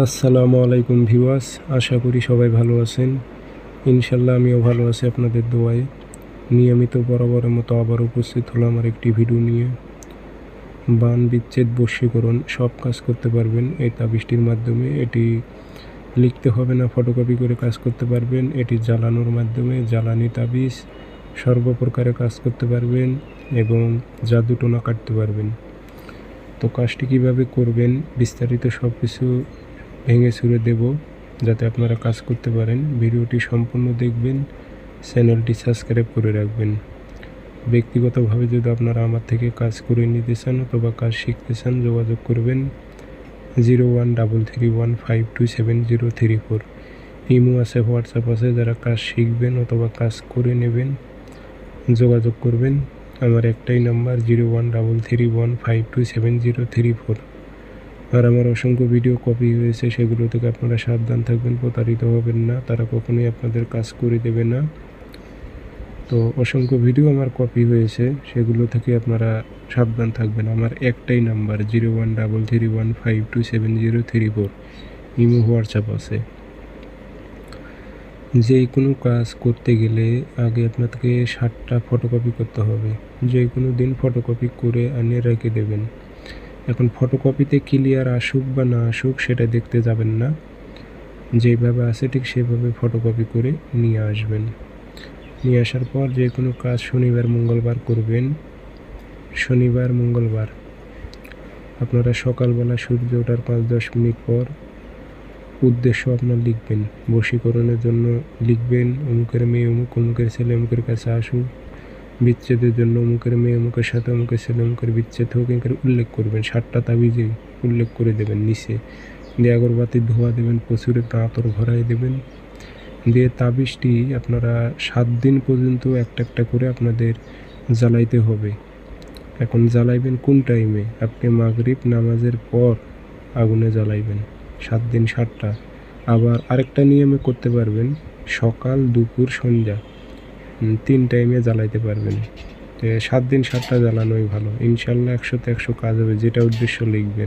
আসসালামু আলাইকুম ভিউয়ার্স, আশা করি সবাই ভালো আছেন। ইনশাল্লাহ আমিও ভালো আছি আপনাদের দোয়ায়। নিয়মিত বরাবরের মতো আবার উপস্থিত হলাম আর একটি ভিডিও নিয়ে। বান বিচ্ছেদ বশীকরণ সব কাজ করতে পারবেন, এই তাবিজটির মাধ্যমে। এটি লিখতে হবে না, ফটোকপি করে কাজ করতে পারবেন। এটি জ্বালানোর মাধ্যমে, জ্বালানি তাবিজ সর্বপ্রকারে কাজ করতে পারবেন এবং জাদুটোনা কাটতে পারবেন। তো কাজটি কীভাবে করবেন, বিস্তারিত সব কিছু ভেঙে ছুড়ে দেব যাতে আপনারা কাজ করতে পারেন। ভিডিওটি সম্পূর্ণ দেখবেন, চ্যানেলটি সাবস্ক্রাইব করে রাখবেন। ব্যক্তিগতভাবে যদি আপনারা আমার থেকে কাজ করে নিতে চান অথবা কাজ শিখতে চান, যোগাযোগ করবেন zero one double three one five two seven zero three four. Imo আছে, হোয়াটসঅ্যাপ আছে, যারা কাজ শিখবেন অথবা কাজ করে নেবেন, যোগাযোগ করবেন। আমার একটাই number, zero one double three one five two seven zero three four. আর আমার অসংখ্য ভিডিও কপি হয়েছে, সেগুলো থেকে আপনারা সাবধান থাকবেন, প্রতারিত হবেন না, তারা কখনোই আপনাদের কাজ করে দেবে না। তো অসংখ্য ভিডিও আমার কপি হয়েছে, সেগুলো থেকে আপনারা সাবধান থাকবেন। আমার একটাই number zero one double three one five two seven zero three four imo, WhatsApp আছে। যে কোনো কাজ করতে গেলে আগে আপনাকে ষাটটা ফটোকপি করতে হবে। যে কোনো দিন ফটোকপি করে আনিয়ে রেখে দেবেন। এখন ফটোকপিতে ক্লিয়ার আসুক বা না আসুক, সেটা দেখতে যাবেন না। যেভাবে আছে ঠিক সেভাবে ফটোকপি করে নিয়ে আসবেন। নিয়ে আসার পর যে কোনো কাজ শনিবার, মঙ্গলবার করবেন। শনিবার, মঙ্গলবার। আপনারা সকালবেলা সূর্য ওঠার পাঁচ, দশ মিনিট পর উদ্দেশ্য আপনার লিখবেন। বশীকরণের জন্য লিখবেন, অমুকের মেয়ে, অমুক, অমুকের ছেলে, অমুকের কাছে আসুক। বিচ্ছেদের জন্য অমুকের মেয়ে, অমুকের সাথে, অমুকের ছেলে, অমুকের বিচ্ছেদ হোক, এখানে উল্লেখ করবেন। সাতটা তাবিজে উল্লেখ করে দেবেন নিচে। দিয়ে আগরবাতি ধোয়া দেবেন, প্রচুর একটু ভরাই দেবেন। দিয়ে তাবিজটি আপনারা সাত দিন পর্যন্ত একটা একটা করে আপনাদের জ্বালাইতে হবে। এখন জ্বালাইবেন কোন টাইমে আপনি মাগরিব নামাজের পর আগুনে জ্বালাইবেন। সাত দিন, সাতটা। আবার আরেকটা নিয়মে করতে পারবেন। সকাল, দুপুর, সন্ধ্যা। তিন টাইমে জ্বালাইতে পারবেন। সাত দিন সাতটা জ্বালানোই ভালো। ইনশাল্লাহ একশোতে একশো কাজ হবে, যেটা উদ্দেশ্য লিখবেন।